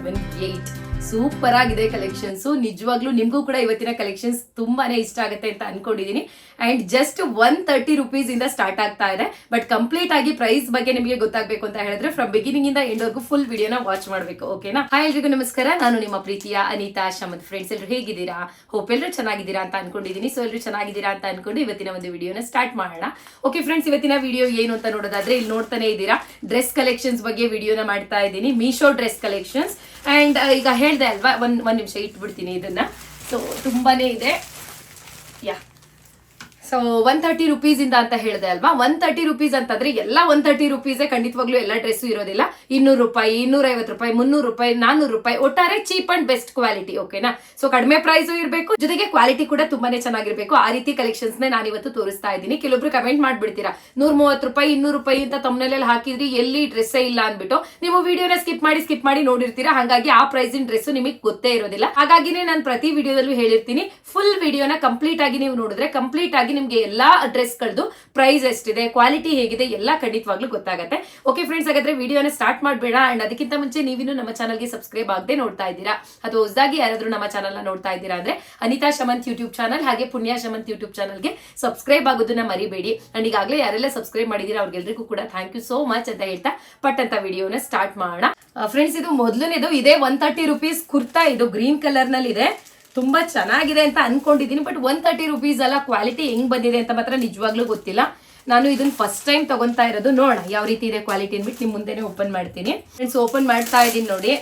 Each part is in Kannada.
Seven, eight. ಸೂಪರ್ ಆಗಿದೆ ಕಲೆಕ್ಷನ್ಸ್ ನಿಜವಾಗ್ಲೂ ನಿಮಗೂ ಕೂಡ ಇವತ್ತಿನ ಕಲೆಕ್ಷನ್ಸ್ ತುಂಬಾನೇ ಇಷ್ಟ ಆಗುತ್ತೆ ಅಂತ ಅನ್ಕೊಂಡಿದೀನಿ. And just one thirty rupees ಇಂದ ಸ್ಟಾರ್ಟ್ ಆಗ್ತಾ ಇದೆ. ಬಟ್ ಕಂಪ್ಲೀಟ್ ಆಗಿ ಪ್ರೈಸ್ ಬಗ್ಗೆ ನಿಮಗೆ ಗೊತ್ತಾಗಬೇಕು ಅಂತ ಹೇಳಿದ್ರೆ ಫ್ರಮ್ ಬಿಗಿನಿಂಗ್ ಇಂದ ಎಂಡ್ ವರ್ಗು ಫುಲ್ ವಿಡಿಯೋನ ವಾಚ್ ಮಾಡಬೇಕು ಓಕೆನಾ ಹಾಯ್ ಎಲ್ರಿಗೂ ನಮಸ್ಕಾರ. ನಾನು ನಿಮ್ಮ ಪ್ರೀತಿಯ ಅನಿತಾ ಶಮದ್ ಫ್ರೆಂಡ್ಸ್ ಎಲ್ಲರೂ ಹೇಗಿದ್ದೀರಾ? ಹೋಪ್ ಎಲ್ಲರೂ ಚೆನ್ನಾಗಿದ್ದೀರಾ ಅಂತ ಅನ್ಕೊಂಡಿದೀನಿ. ಸೊ ಎಲ್ಲರೂ ಚೆನ್ನಾಗಿದ್ದೀರಾ ಅಂತ ಅನ್ಕೊಂಡು ಇವತ್ತಿನ ಒಂದು ವಿಡಿಯೋನ ಸ್ಟಾರ್ಟ್ ಮಾಡೋಣ. ಓಕೆ ಫ್ರೆಂಡ್ಸ್ ಇವತ್ತಿನ ವಿಡಿಯೋ ಏನು ಅಂತ ನೋಡೋದಾದ್ರೆ ಇಲ್ಲಿ ನೋಡ್ತಾನೆ ಇದ್ದೀರಾ. ಡ್ರೆಸ್ ಕಲೆಕ್ಷನ್ಸ್ ಬಗ್ಗೆ ವಿಡಿಯೋನ ಮಾಡ್ತಾ ಇದ್ದೀನಿ. ಮೀಶೋ ಡ್ರೆಸ್ ಕಲೆಕ್ಷನ್ಸ್ ಅಂಡ್ ಈಗ ಹೇಳಿದೆ ಅಲ್ವಾ? ಒಂದು ಒಂದು ನಿಮಿಷ ಇಟ್ಬಿಡ್ತೀನಿ ಇದನ್ನ. ಸೊ ತುಂಬಾನೇ ಇದೆ. ಸೊ ಒನ್ ತರ್ಟಿ ರುಪೀಸ್ ಇಂದ ಅಂತ ಹೇಳಿದೆ ಅಲ್ವಾ? ಒನ್ ತರ್ಟಿ ರುಪೀಸ್ ಅಂತಂದ್ರೆ ಎಲ್ಲ ಒನ್ ತರ್ಟಿ ರುಪೀಸೇ ಖಂಡಿತವಾಗ್ಲೂ ಎಲ್ಲ ಡ್ರೆಸ್ಸು ಇರೋದಿಲ್ಲ. ಇನ್ನೂರು ರೂಪಾಯಿ ಇನ್ನೂರ ಐವತ್ತು ರೂಪಾಯಿ, ಮುನ್ನೂರು ರೂಪಾಯಿ ನಾನ್ನೂರು ರೂಪಾಯಿ, ಒಟ್ಟಾರೆ ಚೀಪ್ ಅಂಡ್ ಬೆಸ್ಟ್ ಕ್ವಾಲಿಟಿ ಓಕೆನಾ ಸೊ ಕಡಿಮೆ ಪ್ರೈಸ್ ಇರಬೇಕು. ಜೊತೆಗೆ ಕ್ವಾಲಿಟಿ ಕೂಡ ತುಂಬಾನೇ ಚೆನ್ನಾಗಿರ್ಬೇಕು. ಆ ರೀತಿ ಕಲೆಕ್ಷನ್ಸ್ ನಾನು ಇವತ್ತು ತೋರಿಸ್ತಾ ಇದ್ದೀನಿ. ಕೆಲವೊಬ್ರು ಕಮೆಂಟ್ ಮಾಡ್ಬಿಡ್ತೀರಾ? ನೂರ ಮೂವತ್ತು ರೂಪಾಯಿ, ಇನ್ನೂರು ರೂಪಾಯಿ ಅಂತ ತಮ್ಮನೆಲ್ಲ ಹಾಕಿದ್ರಿ ಎಲ್ಲಿ ಡ್ರೆಸ್ಸೇ ಇಲ್ಲ ಅನ್ಬಿಟ್ಟು ನೀವು ವಿಡಿಯೋನ ಸ್ಕಿಪ್ ಮಾಡಿ ಸ್ಕಿಪ್ ಮಾಡಿ ನೋಡಿರ್ತೀರಾ? ಹಾಗಾಗಿ ಆ ಪ್ರೈಸಿನ ಡ್ರೆಸ್ ನಿಮಗೆ ಗೊತ್ತೇ ಇರೋದಿಲ್ಲ. ಹಾಗಾಗಿನೇ ನಾನು ಪ್ರತಿ ವಿಡಿಯೋದಲ್ಲೂ ಹೇಳಿರ್ತೀನಿ. ಫುಲ್ ವಿಡಿಯೋನ ಕಂಪ್ಲೀಟ್ ಆಗಿ ನೀವು ನೋಡಿದ್ರೆ ಕಂಪ್ಲೀಟ್ ಆಗಿ ನಿಮ್ಗೆ ಎಲ್ಲಾ ಡ್ರೆಸ್ಗಳದ್ದು ಪ್ರೈಸ್ ಎಷ್ಟಿದೆ ಕ್ವಾಲಿಟಿ ಹೇಗಿದೆ, ಎಲ್ಲ ಖಂಡಿತವಾಗ್ಲೂ ಗೊತ್ತಾಗುತ್ತೆ. ಓಕೆ ಫ್ರೆಂಡ್ಸ್ ಹಾಗಾದ್ರೆ ವಿಡಿಯೋನ ಸ್ಟಾರ್ಟ್ ಮಾಡಬೇಡ ಅಂಡ್ ಅದಕ್ಕಿಂತ ಮುಂಚೆ ನೀವಿನ್ನು ನಮ್ಮ ಚಾನಲ್ಗೆ ಸಬ್ಸ್ಕ್ರೈಬ್ ಆಗದೆ ನೋಡ್ತಾ ಇದ್ದೀರಾ? ಅಥವಾ ಹೊಸದಾಗಿ ಯಾರಾದ್ರೂ ನಮ್ಮ ಚಾನಲ್ ನೋಡ್ತಾ ಇದ್ದೀರಾ ಅಂದ್ರೆ ಅನಿತಾ ಶಮಂತ್ ಯೂಟ್ಯೂಬ್ ಚಾನಲ್ ಹಾಗೆ ಪುಣ್ಯ ಶಮಂತ್ ಯೂಟ್ಯೂಬ್ ಚಾನಲ್ಗೆ ಸಬ್ಸ್ಕ್ರೈಬ್ ಆಗೋದನ್ನ ಮರಿಬೇಡಿ. ಅಂಡ್ ಈಗಾಗಲೇ ಯಾರೆಲ್ಲ ಸಬ್ಸ್ಕ್ರೈಬ್ ಮಾಡಿದೀರಾ ಅವ್ರಿಗೆಲ್ರಿಗೂ ಕೂಡ ಥ್ಯಾಂಕ್ ಯು ಸೋ ಮಚ್ ಅಂತ ಹೇಳ್ತಾ ಪಟ್ ಅಂತ ವಿಡಿಯೋನ ಸ್ಟಾರ್ಟ್ ಮಾಡೋಣ. ಫ್ರೆಂಡ್ಸ್ ಇದು ಮೊದಲನೇದು, ಇದೇ ಒನ್ ತರ್ಟಿ ರುಪೀಸ್ ಕುರ್ತಾ, ಇದು ಗ್ರೀನ್ ಕಲರ್ನಲ್ಲಿ ಇದೆ ತುಂಬಾ ಚೆನ್ನಾಗಿದೆ ಅಂತ ಅನ್ಕೊಂಡಿದ್ದೀನಿ ಬಟ್ ಒನ್ ತರ್ಟಿ ರುಪೀಸ್ ಅಲ್ಲ ಕ್ವಾಲಿಟಿ ಹೆಂಗ್ ಬಂದಿದೆ ಅಂತ ಮಾತ್ರ ನಿಜವಾಗ್ಲೂ ಗೊತ್ತಿಲ್ಲ. ನಾನು ಇದನ್ನ ಫಸ್ಟ್ ಟೈಮ್ ತಗೊಂತಾ ಇರೋದು, ನೋಡೋಣ ಯಾವ ರೀತಿ ಇದೆ ಕ್ವಾಲಿಟಿ ಅಂದ್ಬಿಟ್ಟು ನಿಮ್ ಮುಂದೆನೆ ಓಪನ್ ಮಾಡ್ತೀನಿ. ಫ್ರೆಂಡ್ಸ್ ಓಪನ್ ಮಾಡ್ತಾ ಇದೀನಿ ನೋಡಿ.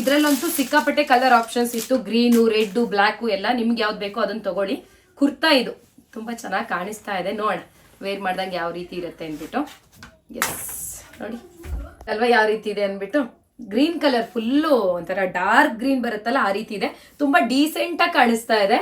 ಇದ್ರಲ್ಲಂತೂ ಸಿಕ್ಕಾಪಟ್ಟೆ ಕಲರ್ ಆಪ್ಷನ್ಸ್ ಇತ್ತು ಗ್ರೀನು ರೆಡ್ ಬ್ಲ್ಯಾಕು ಎಲ್ಲ ನಿಮ್ಗೆ ಯಾವ್ದು ಬೇಕೋ ಅದನ್ನ ತಗೊಳ್ಳಿ. ಕುರ್ತಾ ಇದು, ತುಂಬಾ ಚೆನ್ನಾಗಿ ಕಾಣಿಸ್ತಾ ಇದೆ, ನೋಡೋಣ. ವೇರ್ ಮಾಡ್ದಂಗೆ ಯಾವ ರೀತಿ ಇರುತ್ತೆ ಅಂದ್ಬಿಟ್ಟು ಎಸ್ ನೋಡಿ. ಅಲ್ವಾ ಯಾವ ರೀತಿ ಇದೆ ಅಂದ್ಬಿಟ್ಟು ಗ್ರೀನ್ ಕಲರ್ ಫುಲ್ಲು ಒಂಥರ ಡಾರ್ಕ್ ಗ್ರೀನ್ ಬರುತ್ತಲ್ಲ ಆ ರೀತಿ ಇದೆ. ತುಂಬಾ ಡೀಸೆಂಟ್ ಆಗಿ ಕಾಣಿಸ್ತಾ ಇದೆ.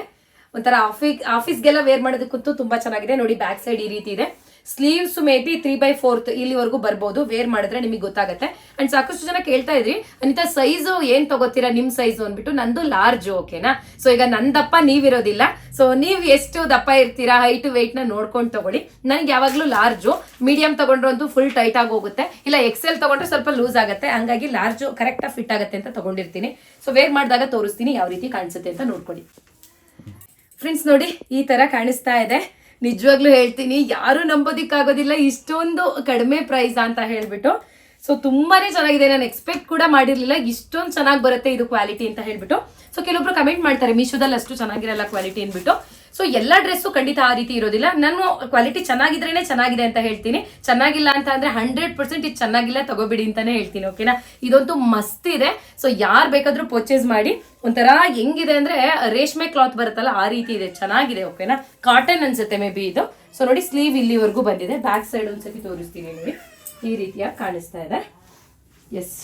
ಒಂಥರ ಆಫೀಸ್ ಆಫೀಸ್ಗೆಲ್ಲ ವೇರ್ ಮಾಡೋದಕ್ಕಂತೂ ತುಂಬಾ ಚೆನ್ನಾಗಿದೆ. ನೋಡಿ ಬ್ಯಾಕ್ ಸೈಡ್ ಈ ರೀತಿ ಇದೆ. Sleeves may be three by fourth ಇಲ್ಲಿವರೆಗೂ ಬರ್ಬೋದು. ವೇರ್ ಮಾಡಿದ್ರೆ ನಿಮಗೆ ಗೊತ್ತಾಗುತ್ತೆ. ಅಂಡ್ ಸಾಕಷ್ಟು ಜನ ಕೇಳ್ತಾ ಇದ್ರಿ, ಅನಿತಾ ಸೈಜು ಏನ್ ತಗೋತೀರಾ ನಿಮ್ ಸೈಜು ಅಂದ್ಬಿಟ್ಟು, ನಂದು ಲಾರ್ಜ್ ಓಕೆನಾ ಸೊ ಈಗ ನನ್ ದಪ್ಪ ನೀವಿರೋದಿಲ್ಲ. ಸೊ ನೀವು ಎಷ್ಟು ದಪ್ಪ ಇರ್ತೀರಾ ಹೈಟ್ ವೆಯ್ಟ್ನ ನೋಡ್ಕೊಂಡು ತಗೊಳ್ಳಿ. ನನ್ಗೆ ಯಾವಾಗ್ಲೂ ಲಾರ್ಜು ಮೀಡಿಯಂ ತಗೊಂಡ್ರು ಅಂತೂ ಫುಲ್ ಟೈಟ್ ಆಗಿ ಹೋಗುತ್ತೆ. ಇಲ್ಲ ಎಕ್ಸೆಲ್ ತಗೊಂಡ್ರೆ ಸ್ವಲ್ಪ ಲೂಸ್ ಆಗುತ್ತೆ. ಹಂಗಾಗಿ ಲಾರ್ಜು ಕರೆಕ್ಟ್ ಆಗಿ ಫಿಟ್ ಆಗುತ್ತೆ ಅಂತ ತಗೊಂಡಿರ್ತೀನಿ. ಸೊ ವೇರ್ ಮಾಡಿದಾಗ ತೋರಿಸ್ತೀನಿ, ಯಾವ ರೀತಿ ಕಾಣಿಸುತ್ತೆ ಅಂತ ನೋಡ್ಕೊಳ್ಳಿ. ಫ್ರೆಂಡ್ಸ್ ನೋಡಿ, ಈ ತರ ಕಾಣಿಸ್ತಾ ಇದೆ. ನಿಜವಾಗ್ಲೂ ಹೇಳ್ತೀನಿ, ಯಾರು ನಂಬೋದಿಕ್ಕಾಗೋದಿಲ್ಲ, ಇಷ್ಟೊಂದು ಕಡಿಮೆ ಪ್ರೈಸ್ ಅಂತ ಹೇಳಿಬಿಟ್ಟು. ಸೊ ತುಂಬಾನೇ ಚೆನ್ನಾಗಿದೆ, ನಾನು ಎಕ್ಸ್ಪೆಕ್ಟ್ ಕೂಡ ಮಾಡಿರಲಿಲ್ಲ, ಇಷ್ಟೊಂದು ಚೆನ್ನಾಗಿ ಬರುತ್ತೆ ಇದು ಕ್ವಾಲಿಟಿ ಅಂತ ಹೇಳ್ಬಿಟ್ಟು. ಸೊ ಕೆಲವೊಬ್ರು ಕಮೆಂಟ್ ಮಾಡ್ತಾರೆ ಮೀಶೋದಲ್ಲಿ ಅಷ್ಟು ಚೆನ್ನಾಗಿರಲ್ಲ ಕ್ವಾಲಿಟಿ ಅಂದ್ಬಿಟ್ಟು. ಸೊ ಎಲ್ಲ ಡ್ರೆಸ್ಸು ಖಂಡಿತ ಆ ರೀತಿ ಇರೋದಿಲ್ಲ. ನಾನು ಕ್ವಾಲಿಟಿ ಚೆನ್ನಾಗಿದ್ರೇನೆ ಚೆನ್ನಾಗಿದೆ ಅಂತ ಹೇಳ್ತೀನಿ. ಚೆನ್ನಾಗಿಲ್ಲ ಅಂತ ಅಂದ್ರೆ ಹಂಡ್ರೆಡ್ ಪರ್ಸೆಂಟ್ ಇದು ಚೆನ್ನಾಗಿಲ್ಲ, ತಗೋಬಿಡಿ ಅಂತಾನೆ ಹೇಳ್ತೀನಿ ಓಕೆನಾ ಇದಂತೂ ಮಸ್ತ್ ಇದೆ. ಸೊ ಯಾರು ಬೇಕಾದ್ರೂ ಪರ್ಚೇಸ್ ಮಾಡಿ. ಒಂಥರ ಹೆಂಗಿದೆ ಅಂದ್ರೆ ರೇಷ್ಮೆ ಕ್ಲಾತ್ ಬರುತ್ತಲ್ಲ, ಆ ರೀತಿ ಇದೆ. ಚೆನ್ನಾಗಿದೆ ಓಕೆನಾ ಕಾಟನ್ ಅನ್ಸುತ್ತೆ ಮೇ ಬಿ ಇದು. ಸೊ ನೋಡಿ ಸ್ಲೀವ್ ಇಲ್ಲಿವರೆಗೂ ಬಂದಿದೆ. ಬ್ಯಾಕ್ ಸೈಡ್ ಒಂದ್ಸತಿ ತೋರಿಸ್ತೀನಿ ನೋಡಿ. ಈ ರೀತಿಯಾಗಿ ಕಾಣಿಸ್ತಾ ಇದೆ. ಎಸ್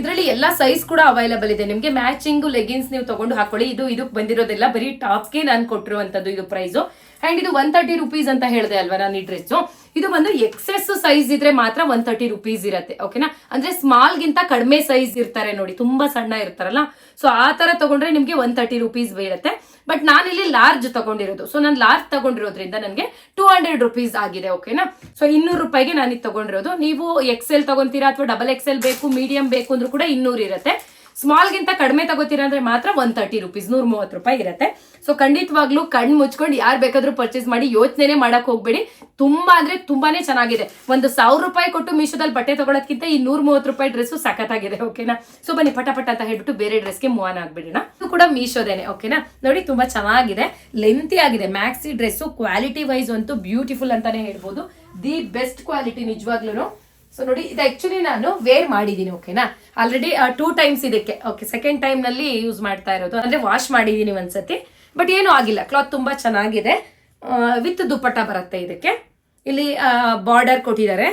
ಇದರಲ್ಲಿ ಎಲ್ಲ ಸೈಜ್ ಕೂಡ ಅವೈಲಬಲ್ ಇದೆ. ನಿಮಗೆ ಮ್ಯಾಚಿಂಗ್ ಲೆಗಿನ್ಸ್ ನೀವು ತಗೊಂಡು ಹಾಕೊಳ್ಳಿ. ಇದು, ಇದಕ್ಕೆ ಬಂದಿರೋದೆಲ್ಲ ಬರೀ ಟಾಪ್ಗೆ ನಾನು ಕೊಟ್ಟಿರುವಂತದ್ದು ಇದು ಪ್ರೈಸು ಅಂಡ್ ಇದು ಒನ್ ತರ್ಟಿ ರುಪೀಸ್ ಅಂತ ಹೇಳಿದೆ ಅಲ್ವಾ ನಾನು ಈ ಡ್ರೆಸ್ ಇದು ಬಂದು ಎಕ್ಸೆಸ್ ಸೈಜ್ ಇದ್ರೆ ಮಾತ್ರ ಒನ್ ತರ್ಟಿ ರುಪೀಸ್ ಇರುತ್ತೆ ಓಕೆನಾ ಅಂದ್ರೆ ಸ್ಮಾಲ್ ಗಿಂತ ಕಡಿಮೆ ಸೈಜ್ ಇರ್ತಾರೆ ನೋಡಿ, ತುಂಬಾ ಸಣ್ಣ ಇರ್ತಾರಲ್ಲ? ಸೊ ಆ ತರ ತಗೊಂಡ್ರೆ ನಿಮಗೆ ಒನ್ ತರ್ಟಿ ರುಪೀಸ್ ಬೀಳುತ್ತೆ. ಬಟ್ ನಾನಿಲ್ಲಿ ಲಾರ್ಜ್ ತಗೊಂಡಿರೋದು. ಸೊ ನಾನು ಲಾರ್ಜ್ ತಗೊಂಡಿರೋದ್ರಿಂದ ನನಗೆ ಟೂ ಹಂಡ್ರೆಡ್ ರುಪೀಸ್ ಆಗಿದೆ ಓಕೆನಾ ಸೊ ಇನ್ನೂರು ರೂಪಾಯಿಗೆ ನಾನು ಇದು ತಗೊಂಡಿರೋದು. ನೀವು ಎಕ್ಸೆಲ್ ತಗೊಂತೀರಾ ಅಥವಾ ಡಬಲ್ ಎಕ್ಸೆಲ್ ಬೇಕು ಮೀಡಿಯಂ ಬೇಕು ಅಂದ್ರೂ ಕೂಡ ಇನ್ನೂರು ಇರುತ್ತೆ. ಸ್ಮಾಲ್ ಗಿಂತ ಕಡಿಮೆ ತಗೋತೀರಾ ಅಂದ್ರೆ ಮಾತ್ರ ಒನ್ ತರ್ಟಿ ರುಪೀಸ್ ನೂರ ಮೂವತ್ತು ರೂಪಾಯಿ ಇರುತ್ತೆ. ಸೊ ಖಂಡಿತವಾಗ್ಲೂ ಕಣ್ ಮುಚ್ಕೊಂಡು ಯಾರು ಬೇಕಾದ್ರೂ ಪರ್ಚೇಸ್ ಮಾಡಿ ಯೋಚನೆ ಮಾಡಕ್ ಹೋಗ್ಬೇಡಿ. ತುಂಬಾ ಅಂದ್ರೆ ತುಂಬಾನೇ ಚೆನ್ನಾಗಿದೆ. ಒಂದು ಸಾವಿರ ರೂಪಾಯಿ ಕೊಟ್ಟು ಮೀಶೋದಲ್ಲಿ ಬಟ್ಟೆ ತಗೊಳೋದಕ್ಕಿಂತ ಈ ನೂರ ಮೂವತ್ತು ರೂಪಾಯಿ ಡ್ರೆಸ್ ಸಖತ್ತಾಗಿದೆ ಓಕೆನಾ ಸೊ ಬನ್ನಿ ಪಟ ಪಟ ಅಂತ ಹೇಳ್ಬಿಟ್ಟು ಬೇರೆ ಡ್ರೆಸ್ಗೆ ಮೂವ್ ಆನ್ ಆಗ್ಬಿಡೋಣ. ಇದು ಕೂಡ ಮೀಶೋದೇನೆ ಓಕೆನಾ ನೋಡಿ, ತುಂಬಾ ಚೆನ್ನಾಗಿದೆ. ಲೆಂತಿ ಆಗಿದೆ. ಮ್ಯಾಕ್ಸಿ ಡ್ರೆಸ್ ಕ್ವಾಲಿಟಿ ವೈಸ್ ಅಂತೂ ಬ್ಯೂಟಿಫುಲ್ ಅಂತಾನೆ ಹೇಳ್ಬೋದು. ದಿ ಬೆಸ್ಟ್ ಕ್ವಾಲಿಟಿ ನಿಜವಾಗ್ಲೂ ಸೊ ನೋಡಿ, ಇದು ಆ್ಯಕ್ಚುಲಿ ನಾನು ವೇರ್ ಮಾಡಿದ್ದೀನಿ ಓಕೆನಾ ಆಲ್ರೆಡಿ ಟೂ ಟೈಮ್ಸ್ ಇದಕ್ಕೆ. ಓಕೆ ಸೆಕೆಂಡ್ ಟೈಮ್ನಲ್ಲಿ ಯೂಸ್ ಮಾಡ್ತಾ ಇರೋದು. ಅಂದ್ರೆ ವಾಶ್ ಮಾಡಿದ್ದೀನಿ ಒಂದ್ಸತಿ ಬಟ್ ಏನೂ ಆಗಿಲ್ಲ. ಕ್ಲಾತ್ ತುಂಬಾ ಚೆನ್ನಾಗಿದೆ. ವಿತ್ ದುಪ್ಪಟ್ಟ ಬರುತ್ತೆ ಇದಕ್ಕೆ. ಇಲ್ಲಿ ಬಾರ್ಡರ್ ಕೊಟ್ಟಿದ್ದಾರೆ.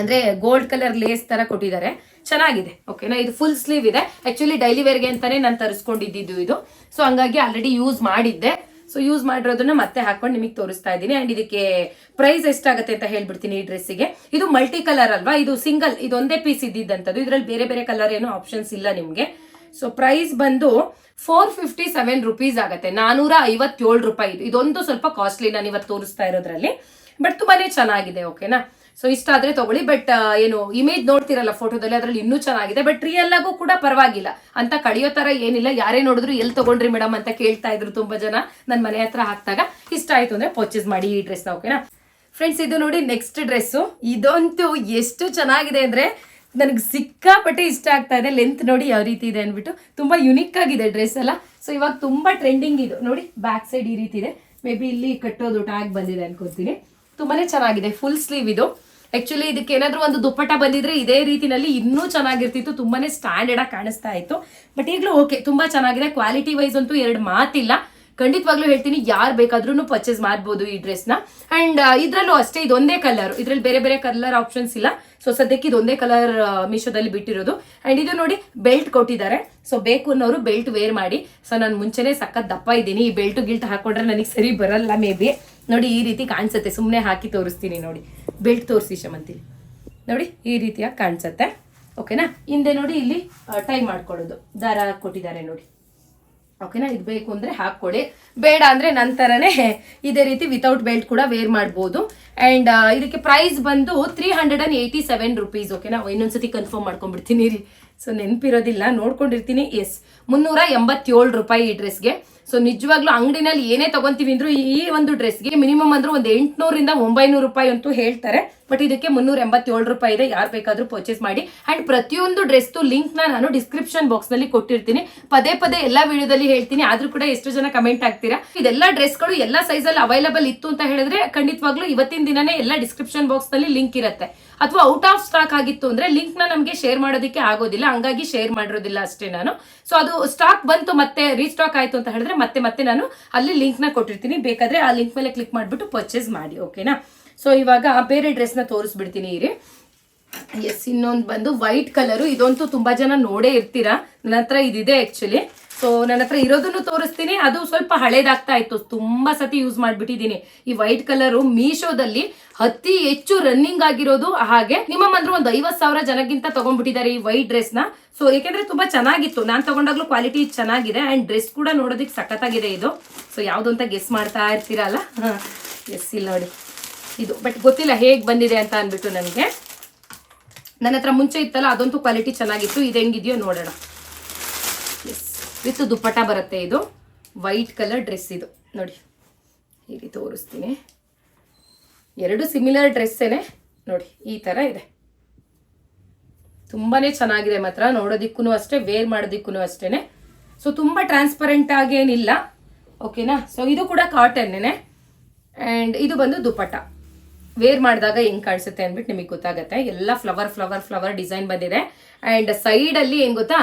ಅಂದ್ರೆ ಗೋಲ್ಡ್ ಕಲರ್ ಲೇಸ್ ತರ ಕೊಟ್ಟಿದ್ದಾರೆ. ಚೆನ್ನಾಗಿದೆ ಓಕೆನಾ ಇದು ಫುಲ್ ಸ್ಲೀವ್ ಇದೆ. ಆ್ಯಕ್ಚುಲಿ ಡೈಲಿ ವೇರ್ಗೆ ಅಂತಾನೆ ನಾನು ತರಿಸ್ಕೊಂಡಿದ್ದು ಇದು. ಸೊ ಹಂಗಾಗಿ ಆಲ್ರೆಡಿ ಯೂಸ್ ಮಾಡಿದ್ದೆ. ಸೊ ಯೂಸ್ ಮಾಡಿರೋದನ್ನ ಮತ್ತೆ ಹಾಕೊಂಡು ನಿಮಗೆ ತೋರಿಸ್ತಾ ಇದ್ದೀನಿ. ಅಂಡ್ ಇದಕ್ಕೆ ಪ್ರೈಸ್ ಎಷ್ಟಾಗುತ್ತೆ ಅಂತ ಹೇಳ್ಬಿಡ್ತೀನಿ ಈ ಡ್ರೆಸ್ಸಿಗೆ ಇದು ಮಲ್ಟಿ ಕಲರ್ ಅಲ್ವಾ? ಇದು ಸಿಂಗಲ್ ಇದೊಂದೇ ಪೀಸ್ ಇದ್ದಿದ್ದಂಥದ್ದು. ಇದರಲ್ಲಿ ಬೇರೆ ಬೇರೆ ಕಲರ್ ಏನು ಆಪ್ಷನ್ಸ್ ಇಲ್ಲ ನಿಮಗೆ. ಸೊ ಪ್ರೈಸ್ ಬಂದು ಫೋರ್ ಫಿಫ್ಟಿ ಸೆವೆನ್ ರುಪೀಸ್ ಆಗುತ್ತೆ. ನಾನೂರ ಐವತ್ತೇಳು ರೂಪಾಯಿ. ಇದು ಇದೊಂದು ಸ್ವಲ್ಪ ಕಾಸ್ಟ್ಲಿ ನಾನು ಇವತ್ತು ತೋರಿಸ್ತಾ ಇರೋದ್ರಲ್ಲಿ. ಬಟ್ ತುಂಬಾನೇ ಚೆನ್ನಾಗಿದೆ ಓಕೆನಾ ಸೊ ಇಷ್ಟ ಆದ್ರೆ ತಗೊಳ್ಳಿ. ಬಟ್ ಏನು ಇಮೇಜ್ ನೋಡ್ತಿರಲ್ಲ ಫೋಟೋದಲ್ಲಿ ಅದ್ರಲ್ಲಿ ಇನ್ನೂ ಚೆನ್ನಾಗಿದೆ. ಬಟ್ ರಿಯಲ್ ಆಗು ಕೂಡ ಪರವಾಗಿಲ್ಲ. ಅಂತ ಕಳಿಯೋ ತರ ಏನಿಲ್ಲ. ಯಾರೇ ನೋಡಿದ್ರು ಎಲ್ಲಿ ತಗೊಂಡ್ರಿ ಮೇಡಮ್ ಅಂತ ಕೇಳ್ತಾ ಇದ್ರು ತುಂಬಾ ಜನ. ನನ್ನ ಮನೆ ಹತ್ರ ಹಾಕ್ದಾಗ ಇಷ್ಟ ಆಯ್ತು ಅಂದ್ರೆ ಪರ್ಚೇಸ್ ಮಾಡಿ ಈ ಡ್ರೆಸ್ ಓಕೆನಾ ಫ್ರೆಂಡ್ಸ್ ಇದು ನೋಡಿ ನೆಕ್ಸ್ಟ್ ಡ್ರೆಸ್ಸು ಇದಂತೂ ಎಷ್ಟು ಚೆನ್ನಾಗಿದೆ ಅಂದ್ರೆ ನನಗೆ ಸಿಕ್ಕಾಪಟ್ಟೆ ಇಷ್ಟ ಆಗ್ತಾ ಇದೆ. ಲೆಂತ್ ನೋಡಿ ಯಾವ ರೀತಿ ಇದೆ ಅಂದ್ಬಿಟ್ಟು. ತುಂಬಾ ಯುನಿಕ್ ಆಗಿದೆ ಡ್ರೆಸ್ ಎಲ್ಲ. ಸೊ ಇವಾಗ ತುಂಬಾ ಟ್ರೆಂಡಿಂಗ್ ಇದು. ನೋಡಿ ಬ್ಯಾಕ್ ಸೈಡ್ ಈ ರೀತಿ ಇದೆ. ಮೇ ಬಿ ಇಲ್ಲಿ ಕಟ್ಟೋದು ಟ್ಯಾಗ್ ಬಂದಿದೆ ಅನ್ಕೋತೀನಿ. ತುಂಬಾನೇ ಚೆನ್ನಾಗಿದೆ. ಫುಲ್ ಸ್ಲೀವ್ ಇದು. ಆಕ್ಚುಲಿ ಇದಕ್ಕೆ ಏನಾದರೂ ಒಂದು ದುಪ್ಪಟ್ಟ ಬಂದಿದ್ರೆ ಇದೇ ರೀತಿನಲ್ಲಿ ಇನ್ನೂ ಚೆನ್ನಾಗಿರ್ತಿತ್ತು. ತುಂಬಾನೇ ಸ್ಟ್ಯಾಂಡರ್ಡ್ ಆಗಿ ಕಾಣಿಸ್ತಾ ಇತ್ತು. ಬಟ್ ಈಗಲೂ ಓಕೆ ತುಂಬಾ ಚೆನ್ನಾಗಿದೆ. ಕ್ವಾಲಿಟಿ ವೈಸ್ ಅಂತೂ ಎರಡು ಮಾತಿಲ್ಲ. ಖಂಡಿತವಾಗ್ಲೂ ಹೇಳ್ತೀನಿ, ಯಾರು ಬೇಕಾದ್ರೂ ಪರ್ಚೇಸ್ ಮಾಡ್ಬೋದು ಈ ಡ್ರೆಸ್ನ ಅಂಡ್ ಇದ್ರಲ್ಲೂ ಅಷ್ಟೇ, ಇದೊಂದೇ ಕಲರ್ ಇದ್ರಲ್ಲಿ ಬೇರೆ ಬೇರೆ ಕಲರ್ ಆಪ್ಷನ್ಸ್ ಇಲ್ಲ. ಸೊ ಸದ್ಯಕ್ಕೆ ಇದೊಂದೇ ಕಲರ್ ಮೀಶೋದಲ್ಲಿ ಬಿಟ್ಟಿರೋದು. ಅಂಡ್ ಇದು ನೋಡಿ ಬೆಲ್ಟ್ ಕೊಟ್ಟಿದ್ದಾರೆ. ಸೊ ಬೇಕು ಅನ್ನೋರು ಬೆಲ್ಟ್ ವೇರ್ ಮಾಡಿ. ಸೊ ನಾನು ಮುಂಚೆನೆ ಸಖತ್ ದಪ್ಪ ಇದ್ದೀನಿ. ಈ ಬೆಲ್ಟ್ ಗಿಲ್ಟ್ ಹಾಕೊಂಡ್ರೆ ನನಗೆ ಸರಿ ಬರಲ್ಲ ಮೇ ಬಿ ನೋಡಿ, ಈ ರೀತಿ ಕಾಣಿಸುತ್ತೆ. ಸುಮ್ಮನೆ ಹಾಕಿ ತೋರಿಸ್ತೀನಿ ನೋಡಿ. ಬೆಲ್ಟ್ ತೋರಿಸಿ ಶಮಂತಿಲಿ ನೋಡಿ, ಈ ರೀತಿಯಾಗಿ ಕಾಣಿಸುತ್ತೆ. ಓಕೆನಾ? ಹಿಂದೆ ನೋಡಿ, ಇಲ್ಲಿ ಟೈ ಮಾಡ್ಕೊಳ್ಳೋದು. ದಾರ ಕೊಟ್ಟಿದ್ದಾರೆ ನೋಡಿ. ಓಕೆನಾ? ಇದು ಬೇಕು ಅಂದರೆ ಹಾಕ್ಕೊಡಿ ಬೇಡ ಅಂದ್ರೆ ನಂತರನೇ ಇದೇ ರೀತಿ ವಿತೌಟ್ ಬೆಲ್ಟ್ ಕೂಡ ವೇರ್ ಮಾಡ್ಬೋದು. ಆ್ಯಂಡ್ ಇದಕ್ಕೆ ಪ್ರೈಸ್ ಬಂದು three hundred and eighty seven rupees ಓಕೆನಾ? ಇನ್ನೊಂದ್ಸತಿ ಕನ್ಫರ್ಮ್ ಮಾಡ್ಕೊಂಡ್ಬಿಡ್ತೀನಿ. ರೀ. ಸೊ ನೆನಪಿರೋದಿಲ್ಲ. ನೋಡ್ಕೊಂಡಿರ್ತೀನಿ. ಎಸ್ ಮುನ್ನೂರ ಎಂಬತ್ತೇಳು ರೂಪಾಯಿ ಈ ಡ್ರೆಸ್ಗೆ ಸೊ ನಿಜವಾಗ್ಲೂ ಅಂಗಡಿನಲ್ಲಿ ಏನೇ ತಗೊಂತೀವಿ ಅಂದ್ರೂ ಈ ಒಂದು ಡ್ರೆಸ್ಗೆ ಮಿನಿಮಮ್ ಅಂದ್ರೆ ಒಂದು ಎಂಟುನೂರಿಂದ ಒಂಬೈನೂರು ರೂಪಾಯಿ ಅಂತೂ ಹೇಳ್ತಾರೆ. ಬಟ್ ಇದಕ್ಕೆ ಮುನ್ನೂರ ಎಂಬತ್ತೇಳು ರೂಪಾಯಿ ಇದೆ. ಯಾರು ಬೇಕಾದ್ರೂ ಪರ್ಚೇಸ್ ಮಾಡಿ. ಅಂಡ್ ಪ್ರತಿಯೊಂದು ಡ್ರೆಸ್ದು ಲಿಂಕ್ನ ನಾನು ಡಿಸ್ಕ್ರಿಪ್ಷನ್ ಬಾಕ್ಸ್ನಲ್ಲಿ ಕೊಟ್ಟಿರ್ತೀನಿ. ಪದೇ ಪದೇ ಎಲ್ಲಾ ವಿಡಿಯೋದಲ್ಲಿ ಹೇಳ್ತೀನಿ. ಆದ್ರೂ ಕೂಡ ಎಷ್ಟು ಜನ ಕಮೆಂಟ್ ಆಗ್ತೀರಾ ಇದೆಲ್ಲ ಡ್ರೆಸ್ಗಳು ಎಲ್ಲ ಸೈಜಲ್ಲಿ ಅವೈಲಬಲ್ ಇತ್ತು ಅಂತ ಹೇಳಿದ್ರೆ ಖಂಡಿತವಾಗ್ಲೂ ಇವತ್ತಿನ ದಿನನೇ ಎಲ್ಲ ಡಿಸ್ಕ್ರಿಪ್ಷನ್ ಬಾಕ್ಸ್ನಲ್ಲಿ ಲಿಂಕ್ ಇರುತ್ತೆ. ಅಥವಾ ಔಟ್ ಆಫ್ ಸ್ಟಾಕ್ ಆಗಿತ್ತು ಅಂದ್ರೆ ಲಿಂಕ್ನ ನಮಗೆ ಶೇರ್ ಮಾಡೋದಕ್ಕೆ ಆಗೋದಿಲ್ಲ. ಹಂಗಾಗಿ ಶೇರ್ ಮಾಡಿರೋದಿಲ್ಲ ಅಷ್ಟೇ ನಾನು. ಸೊ ಅದು ಸ್ಟಾಕ್ ಬಂತು ಮತ್ತೆ ರೀಸ್ಟಾಕ್ ಆಯ್ತು ಅಂತ ಹೇಳಿದ್ರೆ ಮತ್ತೆ ಮತ್ತೆ ನಾನು ಅಲ್ಲಿ ಲಿಂಕ್ನ ಕೊಟ್ಟಿರ್ತೀನಿ. ಬೇಕಾದ್ರೆ ಆ ಲಿಂಕ್ ಮೇಲೆ ಕ್ಲಿಕ್ ಮಾಡಿಬಿಟ್ಟು ಪರ್ಚೇಸ್ ಮಾಡಿ ಓಕೆನಾ ಸೊ ಇವಾಗ ಬೇರೆ ಡ್ರೆಸ್ನ ತೋರಿಸ್ಬಿಡ್ತೀನಿ, ಇರಿ. ಎಸ್ ಇನ್ನೊಂದು ಬಂದು ವೈಟ್ ಕಲರು ಇದಂತೂ ತುಂಬಾ ಜನ ನೋಡೇ ಇರ್ತೀರಾ? ನನ್ನ ಹತ್ರ ಇದಿದೆ ಆ್ಯಕ್ಚುಲಿ ಸೊ ನನ್ನ ಹತ್ರ ಇರೋದನ್ನು ತೋರಿಸ್ತೀನಿ. ಅದು ಸ್ವಲ್ಪ ಹಳೇದಾಗ್ತಾ ಇತ್ತು. ತುಂಬಾ ಸತಿ ಯೂಸ್ ಮಾಡಿಬಿಟ್ಟಿದ್ದೀನಿ. ಈ ವೈಟ್ ಕಲರು ಮೀಶೋದಲ್ಲಿ ಅತಿ ಹೆಚ್ಚು ರನ್ನಿಂಗ್ ಆಗಿರೋದು ಹಾಗೆ ನಿಮ್ಮ ಅಂದ್ರೆ ಒಂದು ಐವತ್ ಸಾವಿರ ಜನಕ್ಕಿಂತ ತಗೊಂಡ್ಬಿಟ್ಟಿದ್ದಾರೆ ಈ ವೈಟ್ ಡ್ರೆಸ್ನ. ಸೊ ಯಾಕೆಂದ್ರೆ ತುಂಬಾ ಚೆನ್ನಾಗಿತ್ತು. ನಾನು ತಗೊಂಡಾಗ್ಲೂ ಕ್ವಾಲಿಟಿ ಚೆನ್ನಾಗಿದೆ ಅಂಡ್ ಡ್ರೆಸ್ ಕೂಡ ನೋಡೋದಕ್ಕೆ ಸಖತ್ತಾಗಿದೆ ಇದು. ಸೊ ಯಾವ್ದು ಅಂತ ಗೆಸ್ ಮಾಡ್ತಾ ಇರ್ತೀರಲ್ಲ? ಎಸ್ ಇಲ್ಲ ನೋಡಿ. ಇದು. ಬಟ್ ಗೊತ್ತಿಲ್ಲ ಹೇಗೆ ಬಂದಿದೆ ಅಂತ ಅಂದ್ಬಿಟ್ಟು ನನಗೆ. ನನ್ನ ಹತ್ರ ಮುಂಚೆ ಇತ್ತಲ್ಲ, ಅದಂತೂ ಕ್ವಾಲಿಟಿ ಚೆನ್ನಾಗಿತ್ತು. ಇದು ಹೆಂಗಿದೆಯೋ ನೋಡೋಣ. ಎಸ್ ವಿತ್ ದುಪ್ಪಟ ಬರುತ್ತೆ ಇದು. ವೈಟ್ ಕಲರ್ ಡ್ರೆಸ್ ಇದು. ನೋಡಿ. ಹೀಗೆ ತೋರಿಸ್ತೀನಿ. ಎರಡು ಸಿಮಿಲರ್ ಡ್ರೆಸ್ಸೇನೆ ನೋಡಿ, ಈ ಥರ ಇದೆ. ತುಂಬಾನೇ ಚೆನ್ನಾಗಿದೆ ಮಾತ್ರ. ನೋಡೋದಿಕ್ಕೂ ಅಷ್ಟೇ ವೇರ್ ಮಾಡೋದಿಕ್ಕೂ ಅಷ್ಟೇನೆ. ಸೊ ತುಂಬಾ ಟ್ರಾನ್ಸ್ಪರೆಂಟ್ ಆಗೇನಿಲ್ಲ ಓಕೆನಾ ಸೊ ಇದು ಕೂಡ ಕಾಟನ್ನೇ ಆ್ಯಂಡ್ ಇದು ಬಂದು ದುಪ್ಪಟ್ಟ. ವೇರ್ ಮಾಡಿದಾಗ ಹೆಂಗ್ ಕಾಣಿಸುತ್ತೆ ಅಂದ್ಬಿಟ್ಟು ನಿಮಗೆ ಗೊತ್ತಾಗುತ್ತೆ. ಎಲ್ಲ ಫ್ಲವರ್ ಫ್ಲವರ್ ಫ್ಲವರ್ ಡಿಸೈನ್ ಬಂದಿದೆ. ಆ್ಯಂಡ್ ಸೈಡಲ್ಲಿ ಏನ್ ಗೊತ್ತಾ?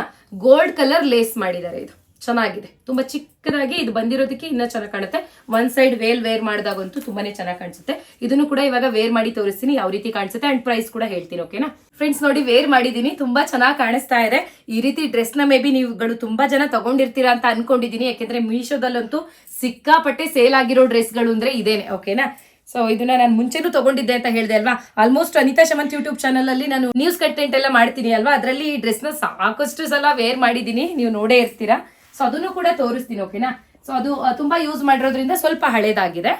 ಗೋಲ್ಡ್ ಕಲರ್ ಲೇಸ್ ಮಾಡಿದ್ದಾರೆ ಇದು. ಚೆನ್ನಾಗಿದೆ. ತುಂಬಾ ಚಿಕ್ಕದಾಗಿ ಇದು ಬಂದಿರೋದಕ್ಕೆ ಇನ್ನೂ ಚೆನ್ನಾಗಿ ಕಾಣುತ್ತೆ. ಒನ್ ಸೈಡ್ ವೇಲ್ ವೇರ್ ಮಾಡಿದಾಗಂತೂ ತುಂಬಾನೇ ಚೆನ್ನಾಗಿ ಕಾಣಿಸುತ್ತೆ. ಇದನ್ನು ಕೂಡ ಇವಾಗ ವೇರ್ ಮಾಡಿ ತೋರಿಸ್ತೀನಿ. ಯಾವ ರೀತಿ ಕಾಣಿಸುತ್ತೆ ಅಂಡ್ ಪ್ರೈಸ್ ಕೂಡ ಹೇಳ್ತೀನಿ ಓಕೆನಾ ಫ್ರೆಂಡ್ಸ್ ನೋಡಿ ವೇರ್ ಮಾಡಿದೀನಿ ತುಂಬಾ ಚೆನ್ನಾಗಿ ಕಾಣಿಸ್ತಾ ಇದೆ. ಈ ರೀತಿ ಡ್ರೆಸ್ನ ಮೇ ಬಿ ನೀವುಗಳು ತುಂಬಾ ಜನ ತಗೊಂಡಿರ್ತೀರಾ ಅಂತ ಅನ್ಕೊಂಡಿದೀನಿ ಯಾಕೆಂದ್ರೆ ಮೀಶೋದಲ್ಲಂತೂ ಸಿಕ್ಕಾಪಟ್ಟೆ ಸೇಲ್ ಆಗಿರೋ ಡ್ರೆಸ್ಗಳು ಅಂದ್ರೆ ಇದೇನೆ ಓಕೆನಾ ಸೊ ಇದನ್ನ ನಾನು ಮುಂಚೆನೂ ತಗೊಂಡಿದ್ದೆ ಅಂತ ಹೇಳಿದೆ ಅಲ್ವಾ? Almost Anitha Shamanth YouTube channel ಅಲ್ಲಿ ನಾನು ನ್ಯೂಸ್ ಕಂಟೆಂಟ್ ಎಲ್ಲ ಮಾಡ್ತೀನಿ ಅಲ್ವಾ? ಅದರಲ್ಲಿ ಈ ಡ್ರೆಸ್ನ ಸಾಕಷ್ಟು ಸಲ ವೇರ್ ಮಾಡಿದ್ದೀನಿ ನೀವು ನೋಡೇ ಇರ್ತೀರಾ? ಸೊ ಅದನ್ನು ಕೂಡ ತೋರಿಸ್ತೀನಿ ಓಕೆನಾ ಸೊ ಅದು ತುಂಬಾ ಯೂಸ್ ಮಾಡಿರೋದ್ರಿಂದ ಸ್ವಲ್ಪ ಹಳೇದಾಗಿದೆ.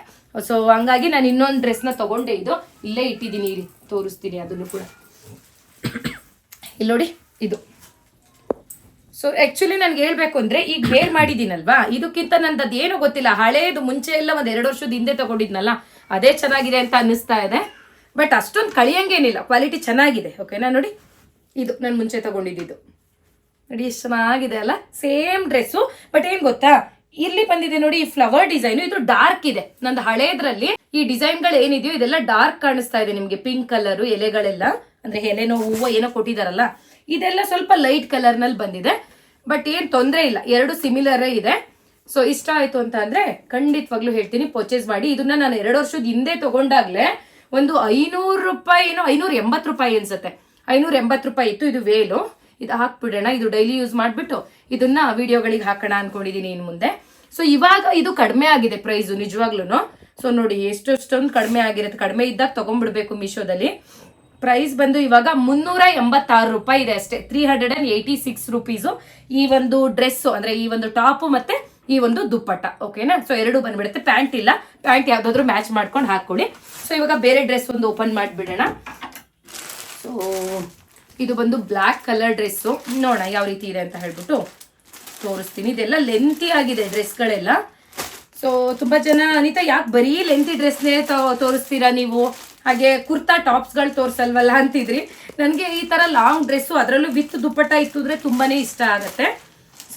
ಸೊ ಹಂಗಾಗಿ ನಾನು ಇನ್ನೊಂದು ಡ್ರೆಸ್ನ ತಗೊಂಡೆ ಇದು. ಇಲ್ಲೇ ಇಟ್ಟಿದ್ದೀನಿ ಇಲ್ಲಿ ತೋರಿಸ್ತೀನಿ ಅದನ್ನು ಕೂಡ. ಇಲ್ಲಿ ನೋಡಿ, ಇದು. ಸೊ ಆ್ಯಕ್ಚುಲಿ ನನ್ಗೆ ಹೇಳ್ಬೇಕು ಅಂದ್ರೆ, ಈಗ ವೇರ್ ಮಾಡಿದ್ದೀನಲ್ವಾ ಇದಕ್ಕಿಂತ ನಂದು ಅದೇನು ಗೊತ್ತಿಲ್ಲ. ಹಳೇದು ಮುಂಚೆ ಎಲ್ಲ ಒಂದು ಎರಡು ವರ್ಷದ ಹಿಂದೆ ತಗೊಂಡಿದ್ನಲ್ಲ. ಅದೇ ಚೆನ್ನಾಗಿದೆ ಅಂತ ಅನ್ನಿಸ್ತಾ ಇದೆ. ಬಟ್ ಅಷ್ಟೊಂದು ಕಳಿಯಂಗೇನಿಲ್ಲ. ಕ್ವಾಲಿಟಿ ಚೆನ್ನಾಗಿದೆ. ಓಕೆನಾ ನೋಡಿ. ಇದು ನಾನು ಮುಂಚೆ ತಗೊಂಡಿದ್ದು ನೋಡಿ ಎಷ್ಟು ಚೆನ್ನಾಗಿದೆ ಅಲ್ಲ? ಸೇಮ್ ಡ್ರೆಸ್ಸು ಬಟ್ ಏನ್ ಗೊತ್ತಾ? ಇಲ್ಲಿ ಬಂದಿದೆ ನೋಡಿ ಈ ಫ್ಲವರ್ ಡಿಸೈನ್ ಇದು ಡಾರ್ಕ್ ಇದೆ. ನಂದು ಹಳೇದ್ರಲ್ಲಿ ಈ ಡಿಸೈನ್ಗಳು ಏನಿದೆಯೋ ಇದೆಲ್ಲ ಡಾರ್ಕ್ ಕಾಣಿಸ್ತಾ ಇದೆ ನಿಮ್ಗೆ. ಪಿಂಕ್ ಕಲರ್ ಎಲೆಗಳೆಲ್ಲ. ಅಂದ್ರೆ ಎಲೆನೋ ಹೂವು ಏನೋ ಕೊಟ್ಟಿದಾರಲ್ಲ? ಇದೆಲ್ಲ ಸ್ವಲ್ಪ ಲೈಟ್ ಕಲರ್ನಲ್ಲಿ ಬಂದಿದೆ. ಬಟ್ ಏನ್ ತೊಂದರೆ ಇಲ್ಲ. ಎರಡು ಸಿಮಿಲರೇ ಇದೆ. ಸೊ ಇಷ್ಟ ಆಯ್ತು ಅಂತ ಅಂದ್ರೆ ಖಂಡಿತವಾಗ್ಲೂ ಹೇಳ್ತೀನಿ ಪರ್ಚೇಸ್ ಮಾಡಿ. ಇದನ್ನ ನಾನು ಎರಡು ವರ್ಷದ ಹಿಂದೆ ತಗೊಂಡಾಗ್ಲೇ ಒಂದು ಐನೂರು ರೂಪಾಯಿ, ಏನೋ ಐನೂರ ಎಂಬತ್ತು ರೂಪಾಯಿ ಅನ್ಸುತ್ತೆ. ಐನೂರ ಎಂಬತ್ತು ರೂಪಾಯಿ ಇತ್ತು, ಇದು ವೇಲು. ಇದು ಹಾಕ್ಬಿಡೋಣ, ಇದು ಡೈಲಿ ಯೂಸ್ ಮಾಡ್ಬಿಟ್ಟು ಇದನ್ನ ವಿಡಿಯೋಗಳಿಗೆ ಹಾಕೋಣ ಅನ್ಕೊಂಡಿದೀನಿ ಇನ್ ಮುಂದೆ. ಸೊ ಇವಾಗ ಇದು ಕಡಿಮೆ ಆಗಿದೆ ಪ್ರೈಸು ನಿಜವಾಗ್ಲೂ ಸೊ ನೋಡಿ, ಎಷ್ಟೊಷ್ಟೊಂದು ಕಡಿಮೆ ಆಗಿರುತ್ತೆ. ಕಡಿಮೆ ಇದ್ದಾಗ ತಗೊಂಡ್ಬಿಡ್ಬೇಕು ಮೀಶೋದಲ್ಲಿ ಪ್ರೈಸ್ ಬಂದು ಇವಾಗ ಮುನ್ನೂರ ಎಂಬತ್ತಾರು ರೂಪಾಯಿ ಇದೆ ಅಷ್ಟೇ. Three hundred and eighty six rupees ಈ ಒಂದು ಡ್ರೆಸ್ಸು ಅಂದ್ರೆ ಈ ಒಂದು ಟಾಪು ಮತ್ತೆ ಈ ಒಂದು ದುಪ್ಪಟ್ಟ ಓಕೆನಾ ಸೊ ಎರಡು ಬಂದ್ಬಿಡುತ್ತೆ. ಪ್ಯಾಂಟ್ ಇಲ್ಲ. ಪ್ಯಾಂಟ್ ಯಾವ್ದಾದ್ರು ಮ್ಯಾಚ್ ಮಾಡ್ಕೊಂಡು ಹಾಕೊಳ್ಳಿ. ಸೊ ಇವಾಗ ಬೇರೆ ಡ್ರೆಸ್ ಒಂದು ಓಪನ್ ಮಾಡಿಬಿಡೋಣ. ಸೊ ಇದು ಬಂದು ಬ್ಲ್ಯಾಕ್ ಕಲರ್ ಡ್ರೆಸ್ಸು ನೋಡೋಣ ಯಾವ ರೀತಿ ಇದೆ ಅಂತ ಹೇಳ್ಬಿಟ್ಟು ತೋರಿಸ್ತೀನಿ. ಇದೆಲ್ಲ ಲೆಂತಿ ಆಗಿದೆ ಡ್ರೆಸ್ಗಳೆಲ್ಲ ಸೊ ತುಂಬ ಜನ, ಅನಿತಾ, ಯಾಕೆ ಬರೀ ಲೆಂತಿ ಡ್ರೆಸ್ನೇ ತೋರಿಸ್ತೀರಾ ನೀವು? ಹಾಗೆ ಕುರ್ತಾ ಟಾಪ್ಸ್ಗಳು ತೋರಿಸಲ್ವಲ್ಲ ಅಂತಿದ್ರಿ. ನನಗೆ ಈ ಥರ ಲಾಂಗ್ ಡ್ರೆಸ್ಸು ಅದರಲ್ಲೂ ವಿತ್ ದುಪ್ಪಟ್ಟ ಇತ್ತು ಅಂದರೆ ತುಂಬಾ ಇಷ್ಟ ಆಗುತ್ತೆ.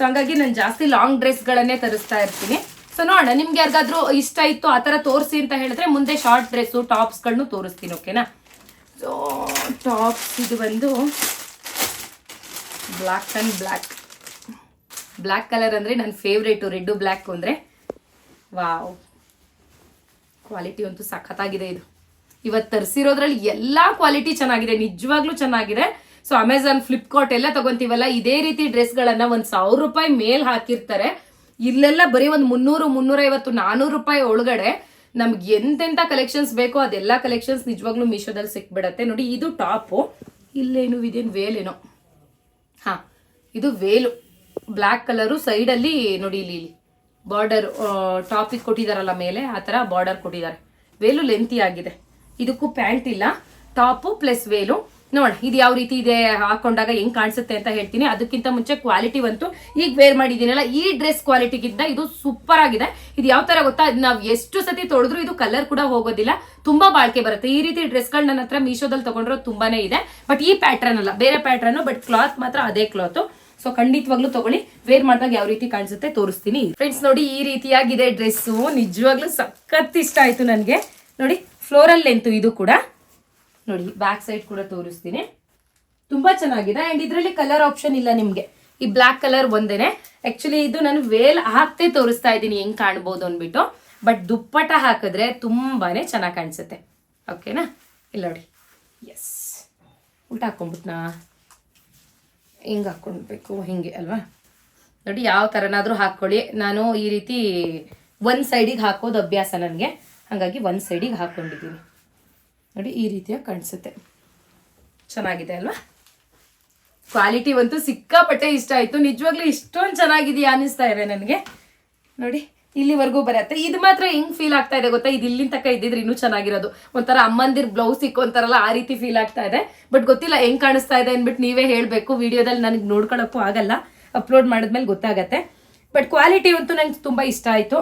ಸೊ ಹಂಗಾಗಿ ನಾನು ಜಾಸ್ತಿ ಲಾಂಗ್ ಡ್ರೆಸ್ಗಳನ್ನೇ ತರಿಸ್ತಾ ಇರ್ತೀನಿ. ಸೊ ನೋಡೋಣ, ನಿಮ್ಗೆ ಯಾರಿಗಾದ್ರೂ ಇಷ್ಟ ಇತ್ತು ಆ ಥರ ತೋರಿಸಿ ಅಂತ ಹೇಳಿದ್ರೆ ಮುಂದೆ ಶಾರ್ಟ್ ಡ್ರೆಸ್ಸು ಟಾಪ್ಸ್ಗಳನ್ನು ತೋರಿಸ್ತೀನಿ ಓಕೆನಾ ಸೊ ಟಾಪ್ಸ್ ಇದು ಬಂದು black and black black colour ಅಂದರೆ ನನ್ನ ಫೇವ್ರೇಟು ರೆಡ್ಡು ಬ್ಲ್ಯಾಕ್ ಅಂದರೆ ವಾವ್. ಕ್ವಾಲಿಟಿ ಅಂತೂ ಸಖತ್ತಾಗಿದೆ ಇದು. ಇವತ್ತು ತರಿಸಿರೋದ್ರಲ್ಲಿ ಎಲ್ಲ ಕ್ವಾಲಿಟಿ ಚೆನ್ನಾಗಿದೆ, ನಿಜವಾಗ್ಲೂ ಚೆನ್ನಾಗಿದೆ. ಸೊ ಅಮೆಝಾನ್ ಫ್ಲಿಪ್ಕಾರ್ಟ್ ಎಲ್ಲ ತಗೊಂತೀವಲ್ಲ, ಇದೇ ರೀತಿ ಡ್ರೆಸ್ಗಳನ್ನು ಒಂದು ಸಾವಿರ ರೂಪಾಯಿ ಮೇಲ್ ಹಾಕಿರ್ತಾರೆ. ಇಲ್ಲೆಲ್ಲ ಬರೀ ಒಂದು ಮುನ್ನೂರು, ಮುನ್ನೂರೈವತ್ತು ನಾನ್ನೂರು ರೂಪಾಯಿ ಒಳಗಡೆ ನಮ್ಗೆ ಎಂತೆಂಥ ಕಲೆಕ್ಷನ್ಸ್ ಬೇಕೋ ಅದೆಲ್ಲ ಕಲೆಕ್ಷನ್ಸ್ ನಿಜವಾಗ್ಲೂ ಮೀಶೋದಲ್ಲಿ ಸಿಕ್ಬಿಡತ್ತೆ. ನೋಡಿ, ಇದು ಟಾಪು, ಇಲ್ಲೇನು, ಇದೇನು ವೇಲೇನೋ. ಹಾ, ಇದು ವೇಲು. ಬ್ಲ್ಯಾಕ್ ಕಲರು, ಸೈಡಲ್ಲಿ ನೋಡಿ ಇಲ್ಲಿ ಇಲ್ಲಿ. ಬಾರ್ಡರ್ ಟಾಪಿಗೆ ಕೊಟ್ಟಿದ್ದಾರಲ್ಲ ಮೇಲೆ, ಆ ಥರ ಬಾರ್ಡರ್ ಕೊಟ್ಟಿದ್ದಾರೆ. ವೇಲು ಲೆಂತಿ ಆಗಿದೆ ಇದಕ್ಕೂ ಪ್ಯಾಂಟ್ ಇಲ್ಲ. Top plus veil. ನೋಡ ಇದು ಯಾವ ರೀತಿ ಇದೆ, ಹಾಕೊಂಡಾಗ ಹೆಂಗ್ ಕಾಣಿಸುತ್ತೆ ಅಂತ ಹೇಳ್ತೀನಿ. ಅದಕ್ಕಿಂತ ಮುಂಚೆ ಕ್ವಾಲಿಟಿ ಬಂತು. ಈಗ ವೇರ್ ಮಾಡಿದೀನಲ್ಲ ಈ ಡ್ರೆಸ್ ಕ್ವಾಲಿಟಿಗಿಂತ ಇದು ಸೂಪರ್ ಆಗಿದೆ. ಇದು ಯಾವ ತರ ಗೊತ್ತಾ? ನಾವು ಎಷ್ಟು ಸತಿ ತೊಳೆದ್ರು ಇದು ಕಲರ್ ಕೂಡ ಹೋಗೋದಿಲ್ಲ. ತುಂಬಾ ಬಾಳಿಕೆ ಬರುತ್ತೆ. ಈ ರೀತಿ ಡ್ರೆಸ್ಗಳು ನನ್ನ ಹತ್ರ ಮೀಶೋದಲ್ಲಿ ತಗೊಂಡ್ರೆ ತುಂಬಾನೇ ಇದೆ. ಬಟ್ ಈ ಪ್ಯಾಟ್ರನ್ ಅಲ್ಲ, ಬೇರೆ ಪ್ಯಾಟ್ರನ್ ಬಟ್ ಕ್ಲಾತ್ ಮಾತ್ರ ಅದೇ ಕ್ಲಾತ್ ಸೊ ಖಂಡಿತವಾಗ್ಲೂ ತಗೊಳ್ಳಿ. ವೇರ್ ಮಾಡಿದಾಗ ಯಾವ ರೀತಿ ಕಾಣಿಸುತ್ತೆ ತೋರಿಸ್ತೀನಿ. ಫ್ರೆಂಡ್ಸ್ ನೋಡಿ ಈ ರೀತಿಯಾಗಿದೆ ಡ್ರೆಸ್ಸು ನಿಜವಾಗ್ಲೂ ಸಖತ್ ಇಷ್ಟ ಆಯ್ತು ನನಗೆ. ನೋಡಿ ಫ್ಲೋರಲ್ ಲೆಂತು ಇದು ಕೂಡ. ನೋಡಿ ಬ್ಯಾಕ್ ಸೈಡ್ ಕೂಡ ತೋರಿಸ್ತೀನಿ. ತುಂಬಾ ಚೆನ್ನಾಗಿದೆ. ಅಂಡ್ ಇದರಲ್ಲಿ ಕಲರ್ ಆಪ್ಷನ್ ಇಲ್ಲ ನಿಮಗೆ. ಈ ಬ್ಲ್ಯಾಕ್ ಕಲರ್ ಒಂದೇನೆ. ಆಕ್ಚುಲಿ ಇದು ನಾನು ವೇಲ್ ಹಾಕ್ತೆ ತೋರಿಸ್ತಾ ಇದ್ದೀನಿ ಹೆಂಗ್ ಕಾಣ್ಬೋದು ಅಂದ್ಬಿಟ್ಟು. ಬಟ್ ದುಪ್ಪಟ ಹಾಕಿದ್ರೆ ತುಂಬಾನೇ ಚೆನ್ನಾಗಿ ಕಾಣಿಸುತ್ತೆ. ಓಕೆನಾ ಇಲ್ಲ ನೋಡಿ. ಎಸ್ ಊಟ ಹಾಕೊಂಡ್ಬಿಟ್ನಾ ಹಿಂಗೆ ಹಾಕ್ಕೊಳ್ಬೇಕು ಹಿಂಗೆ ಅಲ್ವಾ? ನೋಡಿ, ಯಾವ ಥರನಾದರೂ ಹಾಕ್ಕೊಳ್ಳಿ. ನಾನು ಈ ರೀತಿ ಒಂದು ಸೈಡಿಗೆ ಹಾಕೋದು ಅಭ್ಯಾಸ ನನಗೆ. ಹಾಗಾಗಿ ಒಂದು ಸೈಡಿಗೆ ಹಾಕ್ಕೊಂಡಿದ್ದೀನಿ ನೋಡಿ ಈ ರೀತಿಯಾಗಿ ಕಾಣಿಸುತ್ತೆ. ಚೆನ್ನಾಗಿದೆ ಅಲ್ವಾ? ಕ್ವಾಲಿಟಿ ಅಂತೂ ಸಿಕ್ಕಾಪಟ್ಟೆ ಇಷ್ಟ ಆಯಿತು. ನಿಜವಾಗ್ಲೂ ಇಷ್ಟೊಂದು ಚೆನ್ನಾಗಿದೆಯಾ ಅನ್ನಿಸ್ತಾ ಇದೆ ನನಗೆ. ನೋಡಿ, ಇಲ್ಲಿವರೆಗೂ ಬರುತ್ತೆ. ಇದು ಮಾತ್ರ ಹೆಂಗ್ ಫೀಲ್ ಆಗ್ತಾ ಇದೆ ಗೊತ್ತಾ? ಇದು ಇಲ್ಲಿನ ತನಕ ಇದ್ದಿದ್ರೆ ಇನ್ನೂ ಚೆನ್ನಾಗಿರೋದು. ಒಂಥರ ಅಮ್ಮಂದಿರ್ ಬ್ಲೌಸ್ ಇಕ್ಕೊಂತಾರಲ್ಲ, ಆ ರೀತಿ ಫೀಲ್ ಆಗ್ತಾ ಇದೆ. ಬಟ್ ಗೊತ್ತಿಲ್ಲ, ಹೆಂಗ್ ಕಾಣಿಸ್ತಾ ಇದೆ ಅಂದ್ಬಿಟ್ಟು ನೀವೇ ಹೇಳಬೇಕು. ವಿಡಿಯೋದಲ್ಲಿ ನನಗೆ ನೋಡ್ಕೊಳಕ್ಕೂ ಆಗಲ್ಲ. ಅಪ್ಲೋಡ್ ಮಾಡಿದ್ಮೇಲೆ ಗೊತ್ತಾಗತ್ತೆ. ಬಟ್ ಕ್ವಾಲಿಟಿ ಅಂತೂ ನಂಗೆ ತುಂಬಾ ಇಷ್ಟ ಆಯಿತು.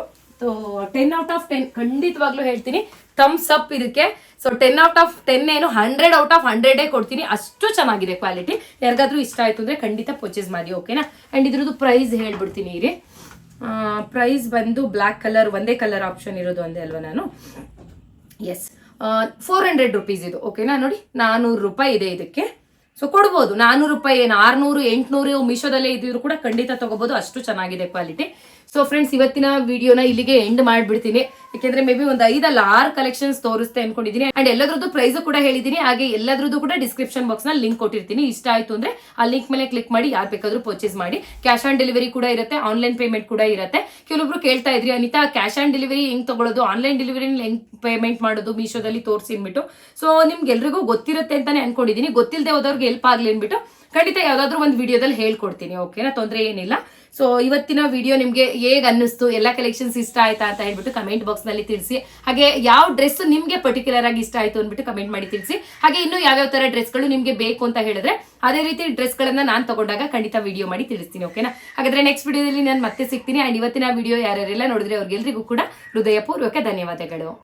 ಟೆನ್ ಔಟ್ ಆಫ್ ಟೆನ್ ಖಂಡಿತವಾಗ್ಲೂ ಹೇಳ್ತೀನಿ. ಥಮ್ಸ್ ಅಪ್ ಇದಕ್ಕೆ. So ten out of ten ಏನು ಹಂಡ್ರೆಡ್ ಔಟ್ ಆಫ್ ಹಂಡ್ರೆಡೇ ಕೊಡ್ತೀನಿ. ಅಷ್ಟು ಚೆನ್ನಾಗಿದೆ ಕ್ವಾಲಿಟಿ ಯಾರಿಗಾದ್ರೂ ಇಷ್ಟ ಆಯಿತು ಅಂದರೆ ಖಂಡಿತ ಪರ್ಚೇಸ್ ಮಾಡಿ ಓಕೆನಾ ಆ್ಯಂಡ್ ಇದ್ರದ್ದು ಪ್ರೈಸ್ ಹೇಳ್ಬಿಡ್ತೀನಿ ಇರಿ. ಪ್ರೈಸ್ ಬಂದು ಬ್ಲ್ಯಾಕ್ ಕಲರ್ ಒಂದೇ ಕಲರ್ ಆಪ್ಷನ್ ಇರೋದು ಒಂದೇ ಅಲ್ವಾ ನಾನು? ಎಸ್ ಫೋರ್ ಹಂಡ್ರೆಡ್ ರುಪೀಸ್ ಇದು ಓಕೆನಾ ನೋಡಿ, ನಾನೂರು ರೂಪಾಯಿ ಇದೆ ಇದಕ್ಕೆ. ಸೊ ಕೊಡ್ಬೋದು. ನಾನೂರು ರೂಪಾಯಿ ಏನು, ಆರ್ನೂರು, ಎಂಟುನೂರು ಮೀಶೋದಲ್ಲೇ ಇದ್ದಿದ್ರು ಕೂಡ ಖಂಡಿತ ತಗೋಬಹುದು ಅಷ್ಟು ಚೆನ್ನಾಗಿದೆ ಕ್ವಾಲಿಟಿ ಸೊ ಫ್ರೆಂಡ್ಸ್ ಇವತ್ತಿನ ವಿಡಿಯೋನ ಇಲ್ಲಿಗೆ ಎಂಡ್ ಮಾಡ್ಬಿಡ್ತೀನಿ. ಯಾಕೆಂದ್ರೆ ಮೇ ಬಿ ಒಂದು ಐದಲ್ಲ ಆರು ಕಲೆಕ್ಷನ್ಸ್ ತೋರಿಸ್ತೆ ಅನ್ಕೊಂಡಿದ್ದೀನಿ ಅಂಡ್ ಎಲ್ಲದ್ರದ್ದು ಪ್ರೈಸ್ ಕೂಡ ಹೇಳಿದ್ದೀನಿ ಹಾಗೆ ಎಲ್ಲದ್ರದ್ದು ಕೂಡ ಡಿಸ್ಕ್ರಿಪ್ಷನ್ ಬಾಕ್ಸ್ನಲ್ಲಿ ಲಿಂಕ್ ಕೊಟ್ಟಿರ್ತೀನಿ. ಇಷ್ಟ ಆಯ್ತು ಅಂದ್ರೆ ಆ ಲಿಂಕ್ ಮೇಲೆ ಕ್ಲಿಕ್ ಮಾಡಿ, ಯಾರು ಬೇಕಾದ್ರೂ ಪರ್ಚೇಸ್ ಮಾಡಿ. ಕ್ಯಾಶ್ ಆನ್ ಡೆಲಿವರಿ ಕೂಡ ಇರುತ್ತೆ ಆನ್ಲೈನ್ ಪೇಮೆಂಟ್ ಕೂಡ ಇರುತ್ತೆ. ಕೆಲವೊಬ್ರು ಕೇಳ್ತಾ ಇದ್ರಿ, ಅನಿತಾ ಕ್ಯಾಶ್ ಆನ್ ಡೆಲಿವರಿ ಹೆಂಗ್ ತಗೊಳ್ಳೋದು ಆನ್ಲೈನ್ ಡೆಲಿವರಿ ಹೆಂಗ್ ಪೇಮೆಂಟ್ ಮಾಡೋದು? ಮೀಶೋದಲ್ಲಿ ತೋರಿಸಿ ಅಂದ್ಬಿಟ್ಟು. ಸೊ ನಿಮ್ಗೆ ಎಲ್ರಿಗೂ ಗೊತ್ತಿರುತ್ತೆ ಅಂತಾನೆ ಅನ್ಕೊಂಡಿದ್ದೀನಿ ಗೊತ್ತಿಲ್ಲದೆ ಹೋದವ್ರಿಗೆ ಹೆಲ್ಪ್ ಆಗ್ಲಿ ಅಂದ್ಬಿಟ್ಟು. ಖಂಡಿತ ಯಾವ್ದಾದ್ರು ಒಂದು ವಿಡಿಯೋದಲ್ಲಿ ಹೇಳ್ಕೊಡ್ತೀನಿ, ಓಕೆನಾ? ತೊಂದರೆ ಏನಿಲ್ಲ. ಸೊ ಇವತ್ತಿನ ವಿಡಿಯೋ ನಿಮಗೆ ಹೇಗ್ ಅನ್ನಿಸ್ತು, ಎಲ್ಲ ಕಲೆಕ್ಷನ್ಸ್ ಇಷ್ಟ ಆಯ್ತಾ ಅಂತ ಹೇಳ್ಬಿಟ್ಟು ಕಮೆಂಟ್ ಬಾಕ್ಸ್ನಲ್ಲಿ ತಿಳಿಸಿ. ಹಾಗೆ ಯಾವ ಡ್ರೆಸ್ ನಿಮ್ಗೆ ಪರ್ಟಿಕ್ಯುಲರ್ ಆಗಿ ಇಷ್ಟ ಆಯ್ತು ಅಂದ್ಬಿಟ್ಟು ಕಮೆಂಟ್ ಮಾಡಿ ತಿಳಿಸಿ. ಹಾಗೆ ಇನ್ನು ಯಾವ್ಯಾವ ತರ ಡ್ರೆಸ್ಗಳು ನಿಮ್ಗೆ ಬೇಕು ಅಂತ ಹೇಳಿದ್ರೆ, ಅದೇ ರೀತಿ ಡ್ರೆಸ್ಗಳನ್ನ ನಾನು ತಗೊಂಡಾಗ ಖಂಡಿತ ವಿಡಿಯೋ ಮಾಡಿ ತಿಳಿಸ್ತೀನಿ, ಓಕೆನಾ? ಹಾಗಾದ್ರೆ ನೆಕ್ಸ್ಟ್ ವಿಡಿಯೋದಲ್ಲಿ ನಾನು ಮತ್ತೆ ಸಿಗ್ತೀನಿ. ಅಂಡ್ ಇವತ್ತಿನ ವಿಡಿಯೋ ಯಾರ್ಯಾರೆಲ್ಲ ನೋಡಿದ್ರೆ ಅವ್ರಿಗೆಲ್ರಿಗೂ ಕೂಡ ಹೃದಯಪೂರ್ವಕ ಧನ್ಯವಾದಗಳು.